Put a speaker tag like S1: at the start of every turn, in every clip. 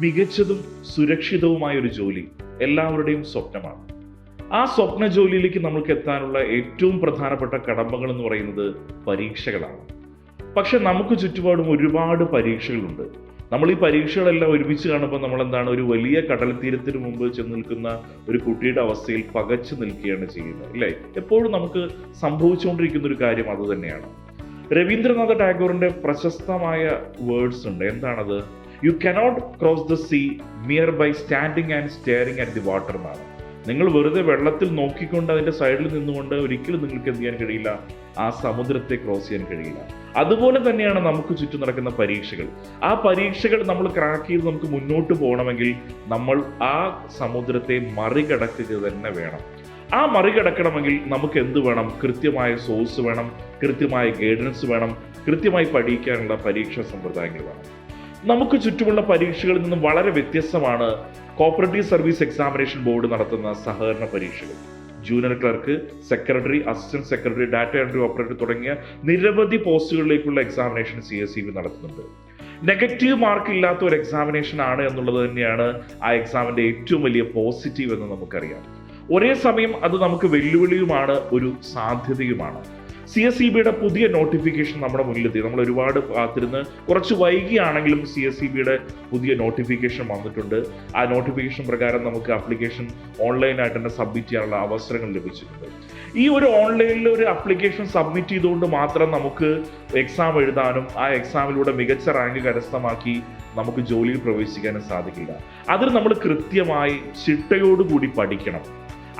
S1: മികച്ചതും സുരക്ഷിതവുമായ ഒരു ജോലി എല്ലാവരുടെയും സ്വപ്നമാണ്. ആ സ്വപ്ന ജോലിയിലേക്ക് നമുക്ക് എത്താനുള്ള ഏറ്റവും പ്രധാനപ്പെട്ട കടമ്പകൾ എന്ന് പറയുന്നത് പരീക്ഷകളാണ്. പക്ഷെ നമുക്ക് ചുറ്റുപാടും ഒരുപാട് പരീക്ഷകളുണ്ട്. നമ്മൾ ഈ പരീക്ഷകളെല്ലാം ഒരുമിച്ച് കാണുമ്പോൾ നമ്മൾ എന്താണ് ഒരു വലിയ കടൽ തീരത്തിന് മുമ്പ് ചെന്ന് നിൽക്കുന്ന ഒരു കുട്ടിയുടെ അവസ്ഥയിൽ പകച്ചു നിൽക്കുകയാണ് ചെയ്യുന്നത് അല്ലേ എപ്പോഴും നമുക്ക് സംഭവിച്ചുകൊണ്ടിരിക്കുന്ന ഒരു കാര്യം അത് തന്നെയാണ്. രവീന്ദ്രനാഥ ടാഗോറിന്റെ പ്രശസ്തമായ വേർഡ്സ് ഉണ്ട്. എന്താണത്? You cannot cross the sea merely by standing and staring at the water എന്നാണ് നിങ്ങൾ വെറുതെ വെള്ളത്തിൽ നോക്കിക്കൊണ്ട് അതിന്റെ സൈഡിൽ നിന്നുകൊണ്ട് ഒരിക്കലും നിങ്ങൾക്ക് എന്ത് ചെയ്യാൻ കഴിയില്ല? ആ സമുദ്രത്തെ ക്രോസ് ചെയ്യാൻ കഴിയില്ല. അതുപോലെ തന്നെയാണ് നമുക്ക് ചുറ്റും നടക്കുന്ന പരീക്ഷകൾ. ആ പരീക്ഷകൾ നമ്മൾ ക്രാക്ക് ചെയ്ത് നമുക്ക് മുന്നോട്ട് പോകണമെങ്കിൽ നമ്മൾ ആ സമുദ്രത്തെ മറികടക്കുക തന്നെ വേണം. ആ മറികടക്കണമെങ്കിൽ നമുക്ക് എന്ത് വേണം? കൃത്യമായ സോഴ്സ് വേണം കൃത്യമായ ഗൈഡൻസ് വേണം കൃത്യമായി പഠിക്കാനുള്ള പരീക്ഷാ സമ്പ്രദായങ്ങൾ വേണം. നമുക്ക് ചുറ്റുമുള്ള പരീക്ഷകളിൽ നിന്നും വളരെ വ്യത്യസ്തമാണ് കോപ്പറേറ്റീവ് സർവീസ് എക്സാമിനേഷൻ ബോർഡ് നടത്തുന്ന സഹകരണ പരീക്ഷകൾ. Junior clerk secretary assistant secretary data entry operator തുടങ്ങിയ നിരവധി പോസ്റ്റുകളിലേക്കുള്ള examination C S C B നടത്തുന്നുണ്ട്. നെഗറ്റീവ് മാർക്ക് ഇല്ലാത്ത ഒരു എക്സാമിനേഷൻ ആണ് എന്നുള്ളത് തന്നെയാണ് ആ എക്സാമിന്റെ ഏറ്റവും വലിയ പോസിറ്റീവ് എന്ന് നമുക്കറിയാം. ഒരേ സമയം അത് നമുക്ക് വെല്ലുവിളിയുമാണ് ഒരു സാധ്യതയുമാണ്. സി എസ് ഇ ബിയുടെ പുതിയ നോട്ടിഫിക്കേഷൻ നമ്മുടെ മുന്നിലെത്തി. നമ്മൾ ഒരുപാട് കാത്തിരുന്ന് കുറച്ച് വൈകിയാണെങ്കിലും സി എസ് ഇ ബിയുടെ പുതിയ നോട്ടിഫിക്കേഷൻ വന്നിട്ടുണ്ട്. ആ നോട്ടിഫിക്കേഷൻ പ്രകാരം നമുക്ക് അപ്ലിക്കേഷൻ ഓൺലൈനായിട്ട് തന്നെ സബ്മിറ്റ് ചെയ്യാനുള്ള അവസരങ്ങൾ ലഭിച്ചിട്ടുണ്ട്. ഈ ഒരു ഓൺലൈനിൽ ഒരു അപ്ലിക്കേഷൻ സബ്മിറ്റ് ചെയ്തുകൊണ്ട് മാത്രം നമുക്ക് എക്സാം എഴുതാനും ആ എക്സാമിലൂടെ മികച്ച റാങ്ക് കരസ്ഥമാക്കി നമുക്ക് ജോലിയിൽ പ്രവേശിക്കാനും സാധിക്കില്ല. അതിന് നമ്മൾ കൃത്യമായി ചിട്ടയോടുകൂടി പഠിക്കണം.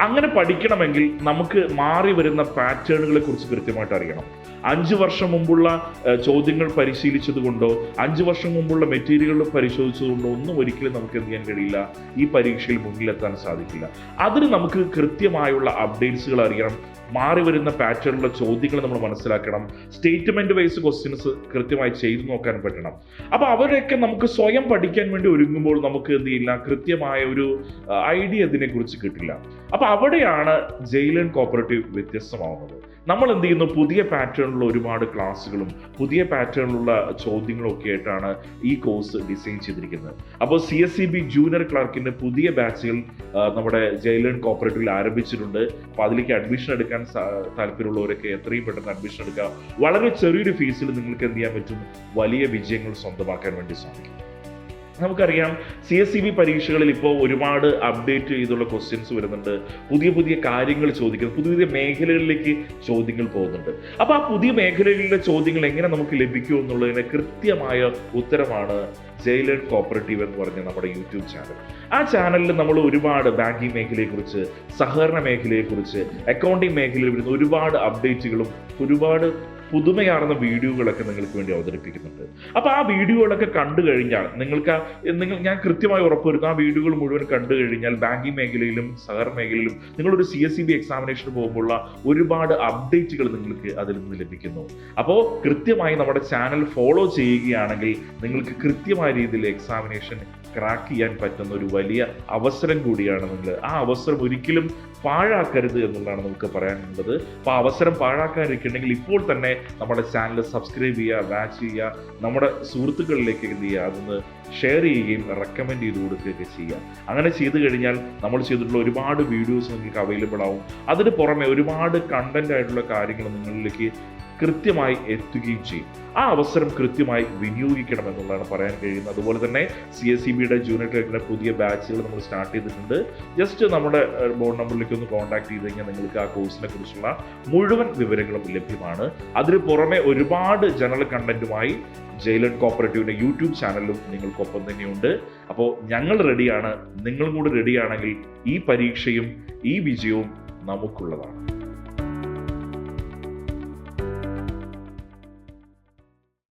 S1: അങ്ങനെ പഠിക്കണമെങ്കിൽ നമുക്ക് മാറി വരുന്ന പാറ്റേണുകളെ കുറിച്ച് കൃത്യമായിട്ട് അറിയണം. അഞ്ച് വർഷം മുമ്പുള്ള ചോദ്യങ്ങൾ പരിശീലിച്ചത് കൊണ്ടോ അഞ്ച് വർഷം മുമ്പുള്ള മെറ്റീരിയലുകൾ പരിശോധിച്ചതുകൊണ്ടോ ഒന്നും ഒരിക്കലും നമുക്ക് എന്ത് ചെയ്യാൻ കഴിയില്ല. ഈ പരീക്ഷയിൽ മുന്നിലെത്താൻ സാധിക്കില്ല. അതിന് നമുക്ക് കൃത്യമായുള്ള അപ്ഡേറ്റ്സുകൾ അറിയണം. മാറി വരുന്ന പാറ്റേണിലുള്ള ചോദ്യങ്ങൾ നമ്മൾ മനസ്സിലാക്കണം. സ്റ്റേറ്റ്മെന്റ് വൈസ് ക്വസ്റ്റ്യൻസ് കൃത്യമായി ചെയ്തു നോക്കാൻ പറ്റണം. അപ്പോൾ അവരെയൊക്കെ നമുക്ക് സ്വയം പഠിക്കാൻ വേണ്ടി ഒരുങ്ങുമ്പോൾ നമുക്ക് എന്ത് ചെയ്യില്ല? കൃത്യമായ ഒരു ഐഡിയ ഇതിനെക്കുറിച്ച് കിട്ടില്ല. അപ്പോൾ അവിടെയാണ് ജയിലൻ കോപ്പറേറ്റീവ് വ്യത്യസ്തമാവുന്നത്. നമ്മൾ എന്ത് ചെയ്യുന്നു? പുതിയ പാറ്റേണിലുള്ള ഒരുപാട് ക്ലാസ്സുകളും പുതിയ പാറ്റേണിലുള്ള ചോദ്യങ്ങളും ഒക്കെ ആയിട്ടാണ് ഈ കോഴ്സ് ഡിസൈൻ ചെയ്തിരിക്കുന്നത്. അപ്പോൾ C S C B junior ക്ലാർക്കിന്റെ പുതിയ ബാച്ചുകൾ നമ്മുടെ ജയിലൻ കോപ്പറേറ്റീവിൽ ആരംഭിച്ചിട്ടുണ്ട്. അപ്പോൾ അതിലേക്ക് അഡ്മിഷൻ എടുക്കാൻ സാ- താല്പര്യമുള്ളവരൊക്കെ എത്രയും പെട്ടെന്ന് അഡ്മിഷൻ എടുക്കുക. വളരെ ചെറിയൊരു ഫീസിൽ നിങ്ങൾക്ക് എന്ത് ചെയ്യാൻ പറ്റും? വലിയ വിജയങ്ങൾ സ്വന്തമാക്കാൻ വേണ്ടി സാധിക്കും. നമുക്കറിയാം സി എസ് സി ബി പരീക്ഷകളിൽ ഇപ്പോൾ ഒരുപാട് അപ്ഡേറ്റ് ചെയ്തുള്ള ക്വസ്റ്റ്യൻസ് വരുന്നുണ്ട്. പുതിയ പുതിയ കാര്യങ്ങൾ ചോദിക്കുന്നു. പുതിയ പുതിയ മേഖലകളിലേക്ക് ചോദ്യങ്ങൾ പോകുന്നുണ്ട്. അപ്പോൾ ആ പുതിയ മേഖലകളിലെ ചോദ്യങ്ങൾ എങ്ങനെ നമുക്ക് ലഭിക്കും എന്നുള്ളതിന് കൃത്യമായ ഉത്തരമാണ് ജയിലർ കോപ്പറേറ്റീവ് എന്ന് പറഞ്ഞ നമ്മുടെ യൂട്യൂബ് ചാനൽ. ആ ചാനലിൽ നമ്മൾ ഒരുപാട് ബാങ്കിങ് മേഖലയെക്കുറിച്ച് സഹകരണ മേഖലയെക്കുറിച്ച് അക്കൗണ്ടിങ് മേഖലയിൽ വരുന്ന ഒരുപാട് അപ്ഡേറ്റുകളും ഒരുപാട് പുതുമയാർന്ന വീഡിയോകളൊക്കെ നിങ്ങൾക്ക് വേണ്ടി അവതരിപ്പിക്കുന്നുണ്ട്. അപ്പോൾ ആ വീഡിയോകളൊക്കെ കണ്ടു കഴിഞ്ഞാൽ നിങ്ങൾക്ക് നിങ്ങൾ ഞാൻ കൃത്യമായി ഉറപ്പുവരുത്തും ആ വീഡിയോകൾ മുഴുവൻ കണ്ടു കഴിഞ്ഞാൽ ബാങ്കിങ് മേഖലയിലും സഹകരണ മേഖലയിലും നിങ്ങളൊരു സി എസ് സി ബി എക്സാമിനേഷന് പോകുമ്പോഴുള്ള ഒരുപാട് അപ്ഡേറ്റുകൾ നിങ്ങൾക്ക് അതിൽ നിന്ന് ലഭിക്കുന്നു. അപ്പോൾ കൃത്യമായി നമ്മുടെ ചാനൽ ഫോളോ ചെയ്യുകയാണെങ്കിൽ നിങ്ങൾക്ക് കൃത്യമായ രീതിയിൽ എക്സാമിനേഷൻ ക്രാക്ക് ചെയ്യാൻ പറ്റുന്ന ഒരു വലിയ അവസരം കൂടിയാണ് നിങ്ങൾ. ആ അവസരം ഒരിക്കലും പാഴാക്കരുത് എന്നുള്ളതാണ് നമുക്ക് പറയാനുള്ളത്. അപ്പോൾ അവസരം പാഴാക്കാതിരിക്കണമെങ്കിൽ ഇപ്പോൾ തന്നെ നമ്മുടെ ചാനൽ സബ്സ്ക്രൈബ് ചെയ്യുക വാച്ച് ചെയ്യുക നമ്മുടെ സുഹൃത്തുക്കളിലേക്ക് എന്ത് ചെയ്യുക അതൊന്ന് ഷെയർ ചെയ്യുകയും റെക്കമെൻഡ് ചെയ്ത് കൊടുക്കുകയൊക്കെ ചെയ്യുക. അങ്ങനെ ചെയ്തു കഴിഞ്ഞാൽ നമ്മൾ ചെയ്തിട്ടുള്ള ഒരുപാട് വീഡിയോസ് നിങ്ങൾക്ക് അവൈലബിൾ ആവും. അതിന് പുറമെ ഒരുപാട് കണ്ടന്റ് ആയിട്ടുള്ള കാര്യങ്ങൾ നിങ്ങളിലേക്ക് കൃത്യമായി എത്തുകയും ചെയ്യും. ആ അവസരം കൃത്യമായി വിനിയോഗിക്കണം എന്നുള്ളതാണ് പറയാൻ കഴിയുന്നത്. അതുപോലെ തന്നെ സി എസ് സി ബിയുടെ ജൂനിയർ ക്ലർക്കിന്റെ പുതിയ ബാച്ചുകൾ നമ്മൾ സ്റ്റാർട്ട് ചെയ്തിട്ടുണ്ട്. ജസ്റ്റ് നമ്മുടെ ബോർഡ് നമ്പറിലേക്ക് ഒന്ന് കോൺടാക്ട് ചെയ്ത് കഴിഞ്ഞാൽ നിങ്ങൾക്ക് ആ കോഴ്സിനെ കുറിച്ചുള്ള മുഴുവൻ വിവരങ്ങളും ലഭ്യമാണ്. അതിന് പുറമെ ഒരുപാട് ജനറൽ കണ്ടന്റുമായി ജയിലൻ കോപ്പറേറ്റീവിന്റെ യൂട്യൂബ് ചാനലും നിങ്ങൾക്കൊപ്പം തന്നെയുണ്ട്. അപ്പോൾ ഞങ്ങൾ റെഡിയാണ് നിങ്ങളും കൂടി റെഡിയാണെങ്കിൽ ഈ പരീക്ഷയും ഈ വിജയവും നമുക്കുള്ളതാണ്.